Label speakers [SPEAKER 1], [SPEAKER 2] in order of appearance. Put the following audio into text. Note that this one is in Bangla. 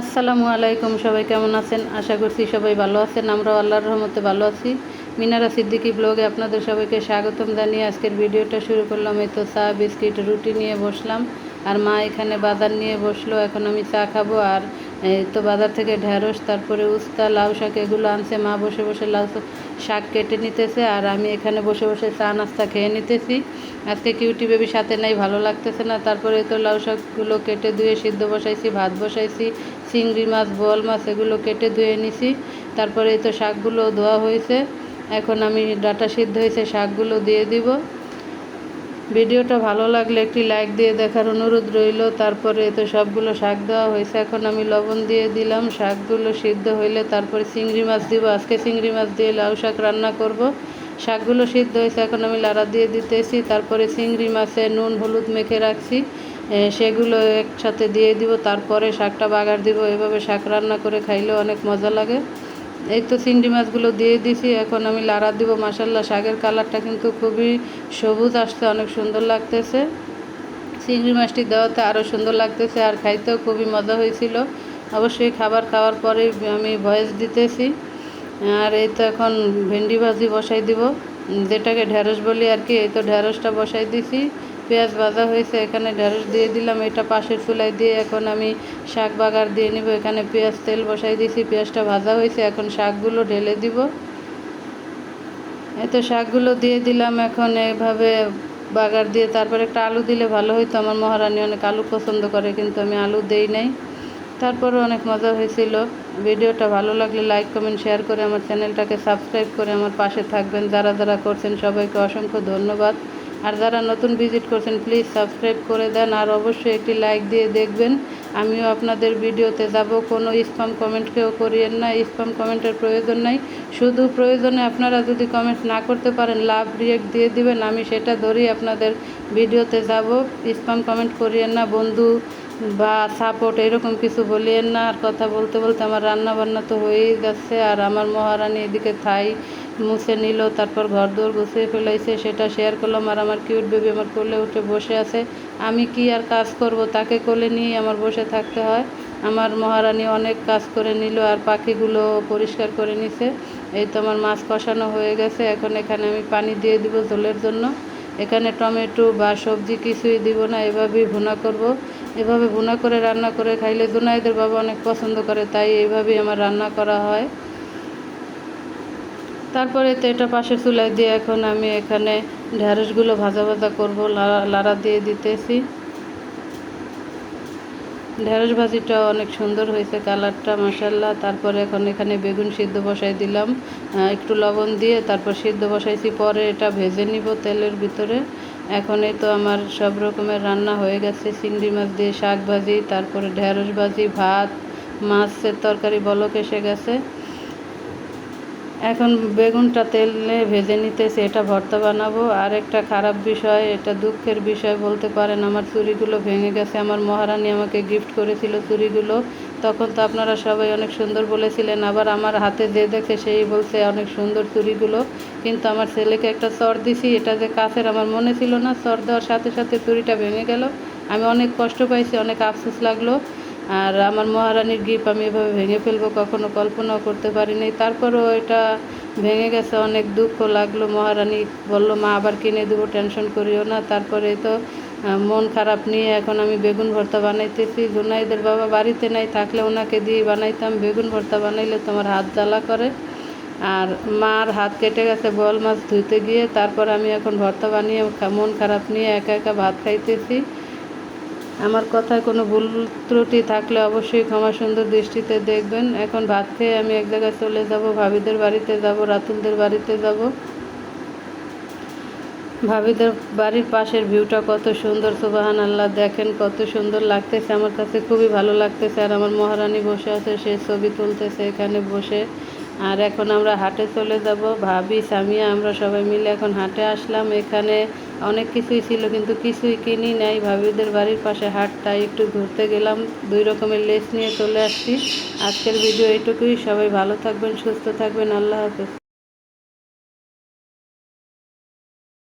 [SPEAKER 1] আসসালামু আলাইকুম, সবাই কেমন আছেন? আশা করছি সবাই ভালো আছেন। আমরা আল্লাহর রহমতে ভালো আছি। মিনারা সিদ্দিকি ব্লগে আপনাদের সবাইকে স্বাগতম জানিয়ে আজকের ভিডিওটা শুরু করলাম। এই তো চা, বিস্কিট, রুটি নিয়ে বসলাম। আর মা এখানে বাজার নিয়ে বসল। এখন আমি চা খাব। আর তো বাজার থেকে ঢ্যাঁড়স তারপরে উস্তা লাউ শাক, এগুলো আনছে। মা বসে বসে লাউ শাক কেটে নিতেছে আর আমি এখানে বসে বসে চা নাস্তা খেয়ে নিতেছি। আজকে কিউটি বেবি সাথে নাই, ভালো লাগতেছে না। তারপরে তো লাউ শাকগুলো কেটে ধুয়ে সিদ্ধ বসাইছি, ভাত বসাইছি, চিংড়ি মাছ, বোয়াল মাছ এগুলো কেটে ধুয়ে নিছি। তারপরে এই তো শাকগুলো ধোয়া হয়েছে। এখন আমি ডাটা সিদ্ধ হয়েছে, শাকগুলো দিয়ে দিব। ভিডিওটা ভালো লাগলে একটি লাইক দিয়ে দেখার অনুরোধ রইল। তারপরে তো সবগুলো শাক দেওয়া হয়েছে। এখন আমি লবণ দিয়ে দিলাম। শাকগুলো সিদ্ধ হইলে তারপরে চিংড়ি মাছ দিব। আজকে চিংড়ি মাছ দিয়ে লাউ শাক রান্না করব। শাকগুলো সিদ্ধ হয়েছে। এখন আমি লাড়া দিয়ে দিতেছি। তারপরে চিংড়ি মাছে নুন, হলুদ মেখে রাখছি। সেগুলো একসাথে দিয়ে দিব। তারপরে শাকটা বাগার দিব। এভাবে শাক রান্না করে খাইলেও অনেক মজা লাগে। এই তো চিংড়ি মাছগুলো দিয়ে দিছি, এখন আমি লাড়া দিব মাসাল্লাহ শাকের কালারটা কিন্তু খুবই সবুজ আসছে, অনেক সুন্দর লাগতেছে। চিংড়ি মাছটি দেওয়াতে আরও সুন্দর লাগতেছে আর খাইতেও খুবই মজা হয়েছিল। অবশ্যই খাবার খাওয়ার পরেই আমি ভয়েস দিতেছি। আর এই তো এখন ভেন্ডি ভাজি বসাই দিব, যেটাকে ঢ্যাঁড়স বলি আর কি, এই তো ঢ্যাঁড়সটা বসাই দিছি। পেঁয়াজ ভাজা হয়েছে, এখানে ঢেঁড়স দিয়ে দিলাম, এটা পাশের চুলাই দিয়ে এখন আমি শাক বাগার দিয়ে নিব। এখানে পেঁয়াজ তেল বসাই দিয়েছি, পেঁয়াজটা ভাজা হয়েছে, এখন শাকগুলো ঢেলে দিব। এই তো শাকগুলো দিয়ে দিলাম এখন এভাবে বাগার দিয়ে, তারপর একটা আলু দিলে ভালো হইতো, আমার মহারানী অনেক আলু পছন্দ করে, কিন্তু আমি আলু দেই নাই। তারপরে অনেক মজা হয়েছিল। ভিডিওটা ভালো লাগলে লাইক, কমেন্ট, শেয়ার করে আমার চ্যানেলটাকে সাবস্ক্রাইব করে আমার পাশে থাকবেন। যারা যারা করছেন সবাইকে অসংখ্য ধন্যবাদ। আর যারা নতুন ভিজিট করছেন প্লিজ সাবস্ক্রাইব করে দেন আর অবশ্যই একটি লাইক দিয়ে দেখবেন। আমিও আপনাদের ভিডিওতে যাব। কোনো স্পাম কমেন্ট কেউ করিয়েন না। স্পাম কমেন্টের প্রয়োজন নাই। শুধু প্রয়োজনে আপনারা যদি কমেন্ট না করতে পারেন, লাভ রিয়েক্ট দিয়ে দিবেন। আমি সেটা ধরেই আপনাদের ভিডিওতে যাব। স্পাম কমেন্ট করিয়েন না। বন্ধু বা সাপোর্ট এরকম কিছু বলিয়েন না। আর কথা বলতে বলতে আমার রান্না বান্না তো হয়েই যাচ্ছে। আর আমার মহারানী এদিকে থাই মুছে নিল, তারপর ঘর দৌড় গুছিয়ে ফেলাইছে, সেটা শেয়ার করলাম। আর আমার কিউট বেবি আমার কোলে উঠে বসে আছে। আমি কি আর কাজ করব? তাকে কোলে নিয়ে আমার বসে থাকতে হয়। আমার মহারানী অনেক কাজ করে নিল আর পাখিগুলো পরিষ্কার করে নিছে। এই তো আমার মাছ কষানো হয়ে গেছে। এখন এখানে আমি পানি দিয়ে দিব ঝোলের জন্য। এখানে টমেটো বা সবজি কিছুই দিব না, এভাবেই ভুনা করব। এভাবে ভুনা করে রান্না করে খাইলে দুনাইদের বাবা অনেক পছন্দ করে, তাই এইভাবেই আমার রান্না করা হয়। তারপরে তো এটা পাশে চুলাই দিয়ে এখন আমি এখানে ঢ্যাঁড়সগুলো ভাজা ভাজা করব লাড়া দিয়ে দিতেছি। ঢেঁড়স ভাজিটা অনেক সুন্দর হয়েছে কালারটা মশাল্লা তারপরে এখন এখানে বেগুন সিদ্ধ বসাই দিলাম। একটু লবণ দিয়ে তারপর সিদ্ধ বসাইছি, পরে এটা ভেজে নিব তেলের ভিতরে। এখন এই তো আমার সব রকমের রান্না হয়ে গেছে, চিংড়ি মাছ দিয়ে শাক ভাজি, তারপরে ঢেঁড়স ভাজি, ভাত, মাছের তরকারি বলক এসে গেছে। এখন বেগুনটা তেলে ভেজে নিতেছি এটা ভর্তা বানাবো। আর একটা খারাপ বিষয়, এটা দুঃখের বিষয় বলতে পারেন, আমার চুরিগুলো ভেঙে গেছে। আমার মহারানী আমাকে গিফট করেছিল চুরিগুলো তখন তো আপনারা সবাই অনেক সুন্দর বলেছিলেন, আবার আমার হাতে যে দেখে সেই বলছে অনেক সুন্দর চুরিগুলো কিন্তু আমার ছেলেকে একটা চর দিছি, এটা যে কাছের আমার মনে ছিল না। চর দেওয়ার সাথে সাথে চুরিটা ভেঙে গেল। আমি অনেক কষ্ট পাইছি, অনেক আফসোস লাগল। আর আমার মহারানীর গিফট আমি এভাবে ভেঙে ফেলব, কখনো কল্পনাও করতে পারিনি। তারপরেও এটা ভেঙে গেছে, অনেক দুঃখ লাগল। মহারানী বলল, মা, আবার কিনে দেবো, টেনশন করিও না। তারপরে তো মন খারাপ নিয়ে এখন আমি বেগুন ভর্তা বানাইতেছি। জুনাইদের বাবা বাড়িতে নাই, থাকলে ওনাকে দিয়ে বানাইতাম। বেগুন ভর্তা বানাইলে তোমার হাত জ্বালা করে। আর মার হাত কেটে গেছে, বল মাছ ধুইতে গিয়ে। তারপর আমি এখন ভর্তা বানিয়ে মন খারাপ নিয়ে একা একা ভাত খাইতেছি। আমার কথায় কোনো ভুল ত্রুটি থাকলে অবশ্যই ক্ষমা সুন্দর দৃষ্টিতে দেখবেন। এখন ভাত খেয়ে আমি এক জায়গায় চলে যাব, ভাবিদের বাড়িতে যাব, রাতুলদের বাড়িতে যাব। ভাবিদের বাড়ির পাশের ভিউটা কত সুন্দর সুবাহান আল্লাহ দেখেন কত সুন্দর লাগতেছে। আমার কাছে খুবই ভালো লাগতেছে আর আমার মহারানী বসে আছে, সে ছবি তুলতেছে এখানে বসে। আর এখন আমরা হাটে চলে যাব। ভাবি, সামিয়া, আমরা সবাই মিলে এখন হাটে আসলাম। এখানে অনেক কিছুই ছিল কিন্তু কিছুই কিনি নাই। ভাবিদের বাড়ির পাশে হাটটা একটু ঘুরতে গেলাম। দুই রকমের লেস নিয়ে চলে আসছি। আজকের ভিডিও এইটুকুই। সবাই ভালো থাকবেন, সুস্থ থাকবেন। আল্লাহ হাফেজ।